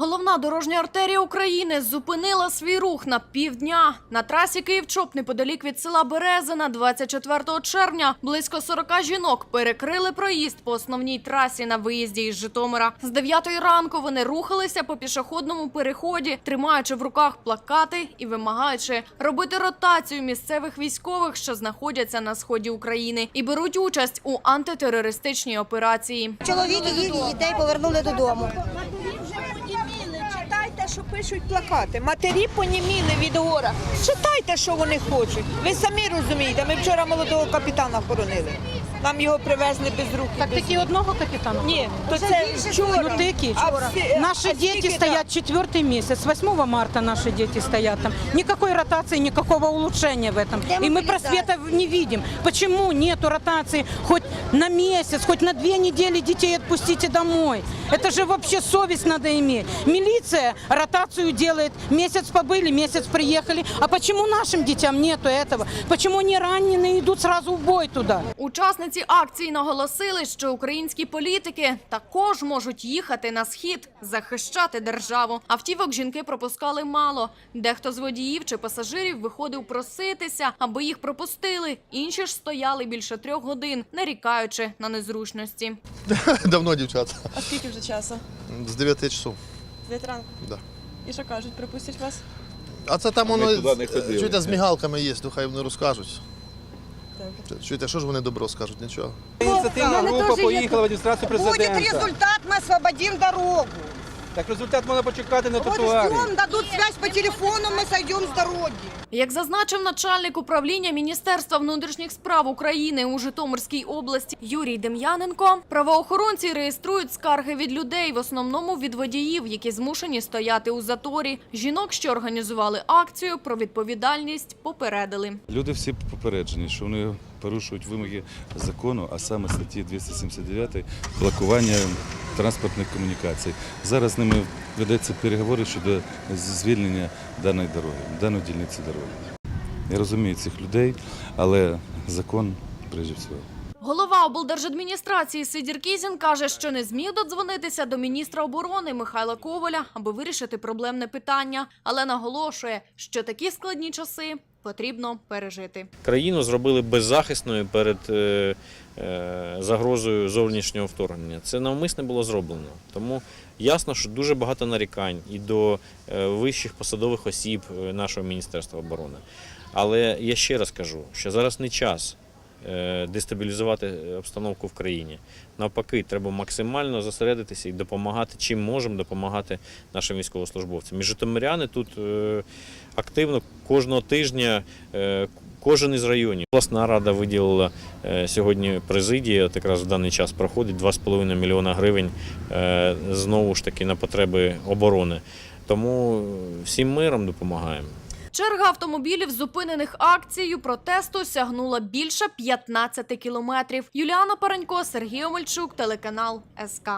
Головна дорожня артерія України зупинила свій рух на півдня. На трасі Київ-Чоп неподалік від села Березина 24 червня близько 40 жінок перекрили проїзд по основній трасі на виїзді із Житомира. З 9 ранку вони рухалися по пішохідному переході, тримаючи в руках плакати і вимагаючи робити ротацію місцевих військових, що знаходяться на сході України, і беруть участь у антитерористичній операції. Чоловік і їх дітей повернули додому. Матері вже поніміли. Читайте, що пишуть плакати. Матері поніміли від гора. Читайте, що вони хочуть. Ви самі розумієте. Ми вчора молодого капітана хоронили. Нам його привезли без рук. і Так без такі одного капітана? Ні, то це вчора. Ну такі. А всі- Наши а дети скільки стоят четвертый месяц. 8 марта наши дети стоят там. Никакой ротации, никакого улучшения в этом. Где И мы мобилизация? просвета не видим. Почему нету ротации хоть на месяц, хоть на две недели детей отпустите домой? Это же вообще совесть надо иметь. Милиция ротацию делает. Месяц побыли, месяц приехали. А почему нашим детям нету этого? Почему они раненые идут сразу в бой туда? Учасниці акції наголосили, що українські політики також можуть їхати на схід захищати державу. Автівок жінки пропускали мало. Дехто з водіїв чи пасажирів виходив проситися, аби їх пропустили. Інші ж стояли більше трьох годин, нарікаючи на незручності. Давно, дівчата. А скільки вже часу? З 9 часов. Дев'ять ранку. Да. І що кажуть, припустять вас? А це там воно ходили. з мігалками є, то хай вони розкажуть. Чуєте, що ж вони добро скажуть? Нічого. Ініціативна група поїхала в адміністрацію Будет президента. результат, ми освободимо дорогу. Так результат можна почекати на тротуарі. ждем, дадут связь по телефону, мы сойдем с дороги. Як зазначив начальник управління Міністерства внутрішніх справ України у Житомирській області Юрій Дем'яненко, правоохоронці реєструють скарги від людей, в основному від водіїв, які змушені стояти у заторі. Жінок, що організували акцію, про відповідальність попередили. Люди всі попереджені, що вони порушують вимоги закону, а саме статті 279 блокування транспортних комунікацій. Зараз з ними ведеться переговори щодо звільнення даної дороги, даної дільниці дороги. Я розумію цих людей, але закон прежде всього. Голова облдержадміністрації Сидір Кізін каже, що не зміг додзвонитися до міністра оборони Михайла Коваля, аби вирішити проблемне питання, але наголошує, що такі складні часи потрібно пережити. країну зробили беззахисною перед е, е, загрозою зовнішнього вторгнення. Це навмисне було зроблено. Тому ясно, що дуже багато нарікань і до е, вищих посадових осіб нашого Міністерства оборони. Але я ще раз кажу, що зараз не час дестабілізувати обстановку в країні. Навпаки, треба максимально зосередитися і допомагати, чим можемо допомагати нашим військовослужбовцям. І житомиряни тут е, активно кожного тижня. е, Кожен із районів. Обласна рада виділила е, сьогодні президії, от якраз в даний час проходить 2,5 мільйона гривень е, знову ж таки на потреби оборони. Тому е, всім миром допомагаємо. Черга автомобілів, зупинених акцією протесту, сягнула більше 15 кілометрів. Юліана Паренько, Сергій Омельчук, телеканал СК.